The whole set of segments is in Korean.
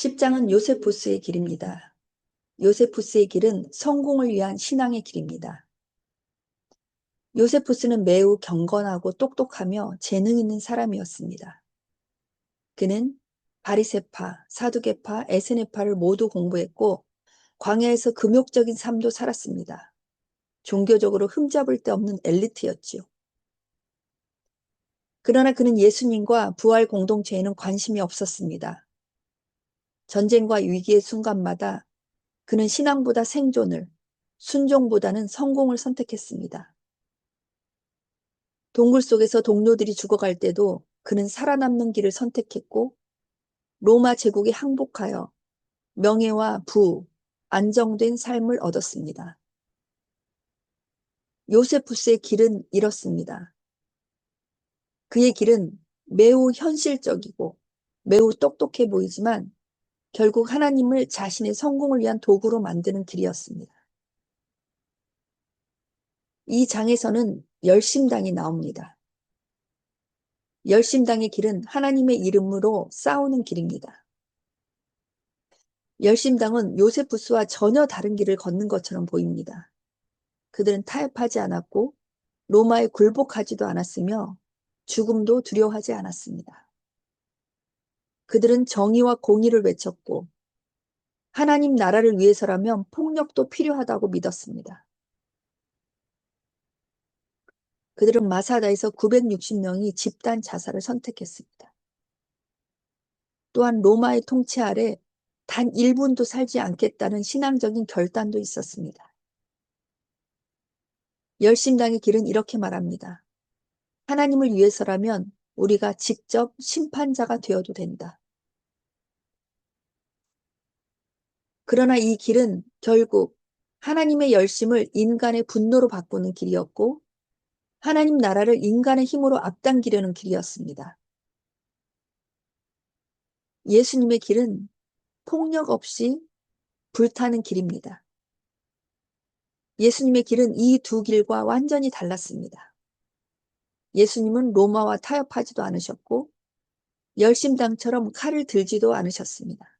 10장은 요세푸스의 길입니다. 요세푸스의 길은 성공을 위한 신앙의 길입니다. 요세푸스는 매우 경건하고 똑똑하며 재능 있는 사람이었습니다. 그는 바리세파, 사두개파, 에스네파를 모두 공부했고 광야에서 금욕적인 삶도 살았습니다. 종교적으로 흠잡을 데 없는 엘리트였지요. 그러나 그는 예수님과 부활 공동체에는 관심이 없었습니다. 전쟁과 위기의 순간마다 그는 신앙보다 생존을, 순종보다는 성공을 선택했습니다. 동굴 속에서 동료들이 죽어갈 때도 그는 살아남는 길을 선택했고 로마 제국에 항복하여 명예와 부, 안정된 삶을 얻었습니다. 요세푸스의 길은 이렇습니다. 그의 길은 매우 현실적이고 매우 똑똑해 보이지만 결국 하나님을 자신의 성공을 위한 도구로 만드는 길이었습니다. 이 장에서는 열심당이 나옵니다. 열심당의 길은 하나님의 이름으로 싸우는 길입니다. 열심당은 요세푸스와 전혀 다른 길을 걷는 것처럼 보입니다. 그들은 타협하지 않았고 로마에 굴복하지도 않았으며 죽음도 두려워하지 않았습니다. 그들은 정의와 공의를 외쳤고 하나님 나라를 위해서라면 폭력도 필요하다고 믿었습니다. 그들은 마사다에서 960명이 집단 자살을 선택했습니다. 또한 로마의 통치 아래 단 1분도 살지 않겠다는 신앙적인 결단도 있었습니다. 열심당의 길은 이렇게 말합니다. 하나님을 위해서라면 우리가 직접 심판자가 되어도 된다. 그러나 이 길은 결국 하나님의 열심을 인간의 분노로 바꾸는 길이었고 하나님 나라를 인간의 힘으로 앞당기려는 길이었습니다. 예수님의 길은 폭력 없이 불타는 길입니다. 예수님의 길은 이 두 길과 완전히 달랐습니다. 예수님은 로마와 타협하지도 않으셨고 열심당처럼 칼을 들지도 않으셨습니다.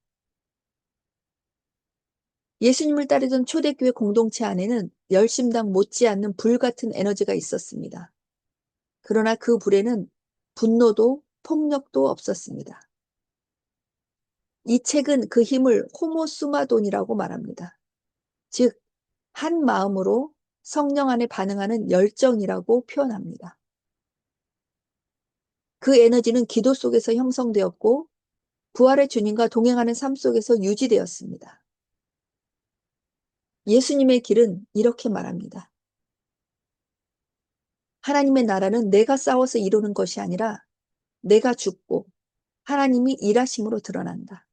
예수님을 따르던 초대교회 공동체 안에는 열심당 못지않는 불 같은 에너지가 있었습니다. 그러나 그 불에는 분노도 폭력도 없었습니다. 이 책은 그 힘을 호모수마돈이라고 말합니다. 즉, 한 마음으로 성령 안에 반응하는 열정이라고 표현합니다. 그 에너지는 기도 속에서 형성되었고 부활의 주님과 동행하는 삶 속에서 유지되었습니다. 예수님의 길은 이렇게 말합니다. 하나님의 나라는 내가 싸워서 이루는 것이 아니라 내가 죽고 하나님이 일하심으로 드러난다.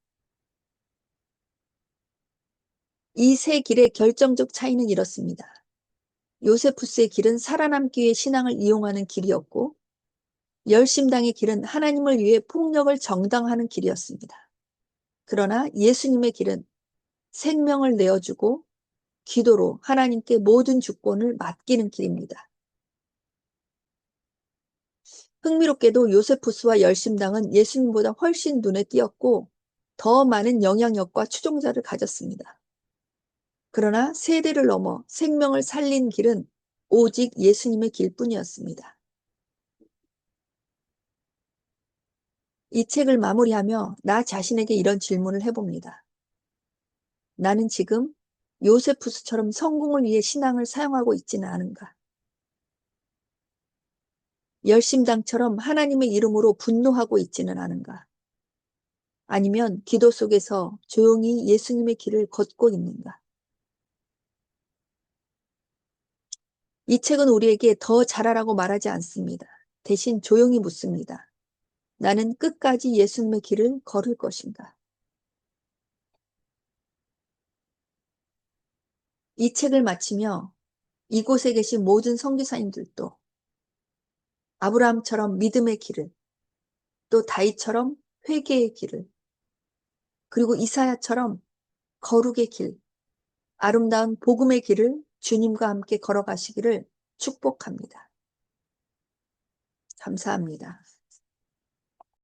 이 세 길의 결정적 차이는 이렇습니다. 요세푸스의 길은 살아남기 위해 신앙을 이용하는 길이었고 열심당의 길은 하나님을 위해 폭력을 정당하는 길이었습니다. 그러나 예수님의 길은 생명을 내어주고 기도로 하나님께 모든 주권을 맡기는 길입니다. 흥미롭게도 요세푸스와 열심당은 예수님보다 훨씬 눈에 띄었고 더 많은 영향력과 추종자를 가졌습니다. 그러나 세대를 넘어 생명을 살린 길은 오직 예수님의 길뿐이었습니다. 이 책을 마무리하며 나 자신에게 이런 질문을 해봅니다. 나는 지금 요세푸스처럼 성공을 위해 신앙을 사용하고 있지는 않은가? 열심당처럼 하나님의 이름으로 분노하고 있지는 않은가? 아니면 기도 속에서 조용히 예수님의 길을 걷고 있는가? 이 책은 우리에게 더 잘하라고 말하지 않습니다. 대신 조용히 묻습니다. 나는 끝까지 예수님의 길을 걸을 것인가? 이 책을 마치며 이곳에 계신 모든 성교사님들도 아브라함처럼 믿음의 길을 또 다이처럼 회개의 길을 그리고 이사야처럼 거룩의 길, 아름다운 복음의 길을 주님과 함께 걸어가시기를 축복합니다. 감사합니다.